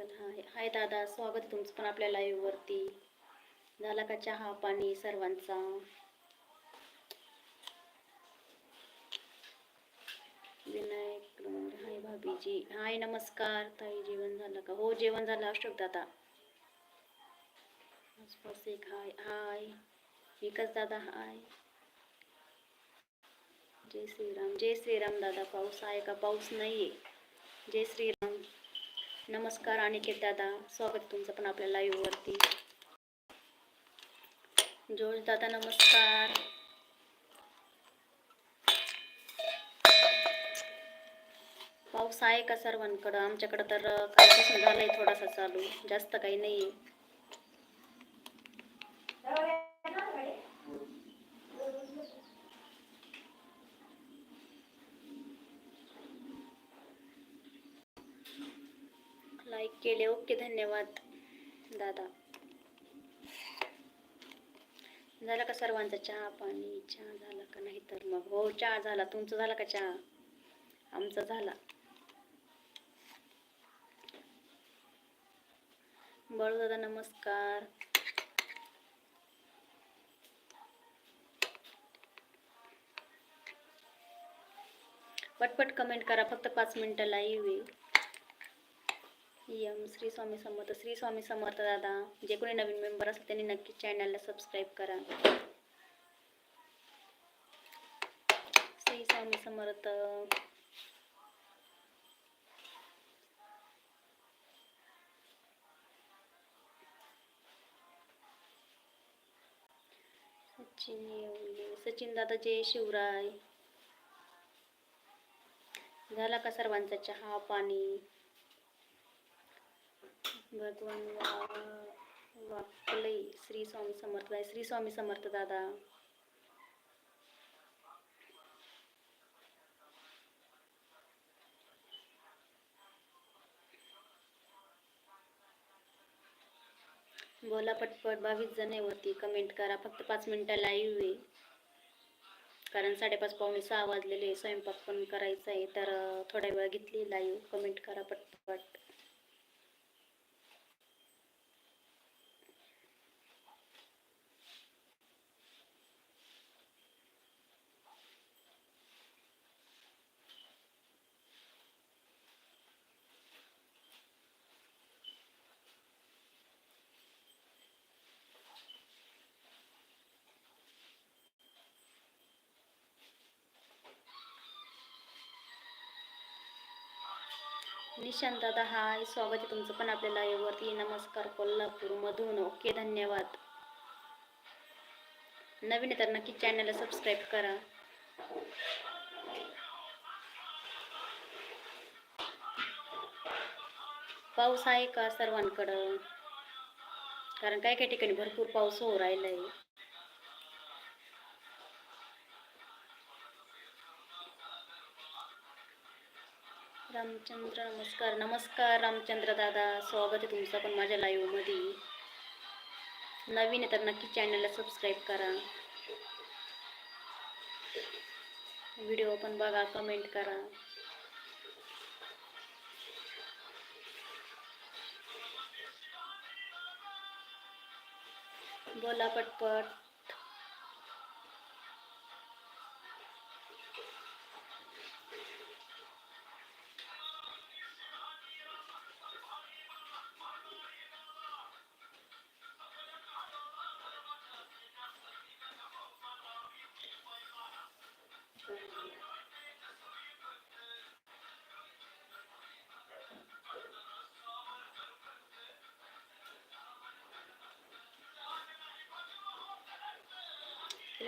पण हाय हाय दादा स्वागत आहे तुमचं पण आपल्या लाईव्ह वरती. झाला का चहा पाणी सर्वांचा? विनायक हाय भाभीजी. हाय नमस्कार. ताई जेवण झालं का? हो जेवण झालं अशोक दादा. आसपास एक हाय हाय. विकास दादा हाय. जय श्रीराम जय श्रीराम दादा पाऊस आहे का? पाऊस नाहीये. जय श्रीराम. नमस्कार अनिकेत दादा. स्वागत तुमचं पण आपल्या लाईव्ह वरती. जोश दादा नमस्कार. पाऊस आहे का सर्वांकडं? आमच्याकडं तर कालपासून झालंय थोडासा चालू. जास्त काही नाही केले. ओके धन्यवाद. दादा. झाला का सर्वांचा चहा पाणी चहा झाला का? नाही तर मग. हो चहा झाला. तुमचं झाला का चहा? आमचा झाला. बळू दादा नमस्कार. पटपट कमेंट करा. फक्त पाच मिनिटं लाईव्ह आहे. यम श्री स्वामी समर्थ श्री स्वामी समर्थ दादा जे कोणी नवीन मेंबर असतील त्यांनी नक्की चॅनलला सबस्क्राईब करा. श्री स्वामी समर्थ. सचिन येवले सचिन दादा जय शिवराय. झाला का सर्वांचा चहा पाणी? भगवान वा वाकले श्री स्वामी समर्थ आहे श्री स्वामी समर्थ दादा. बोला पटपट बावीस जण होती वरती. कमेंट करा. फक्त पाच मिनिटं लाईव्ह आहे. कारण साडेपाच पावणे सहा वाजलेले स्वयंपाक पण करायचा आहे. तर थोडा थोड्या वेळ घेतली लाईव्ह कमेंट करा पटपट. निशांत दादा हाय स्वागत आहे तुमचं पण आपल्या लाईव्हवरती नमस्कार कोल्हापूरमधून ओके धन्यवाद. नवीन आहे तर नक्की चॅनलला सबस्क्राईब करा. पाऊस आहे का सर्वांकडं? कारण काही काही ठिकाणी भरपूर पाऊस होऊ राहिलाय. रामचंद्र नमस्कार. नमस्कार रामचंद्र दादा. स्वागत आहे तुमचं पण माझ्या लाईव्हमध्ये नवीन आहे तर नक्की चॅनलला सबस्क्राईब करा. व्हिडिओ पण बघा कमेंट करा. बोला पटपट.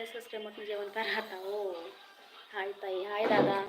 तिला सबस्क्राईब म्हटलं जेवण करा आता हो. हाय ताई हाय दादा.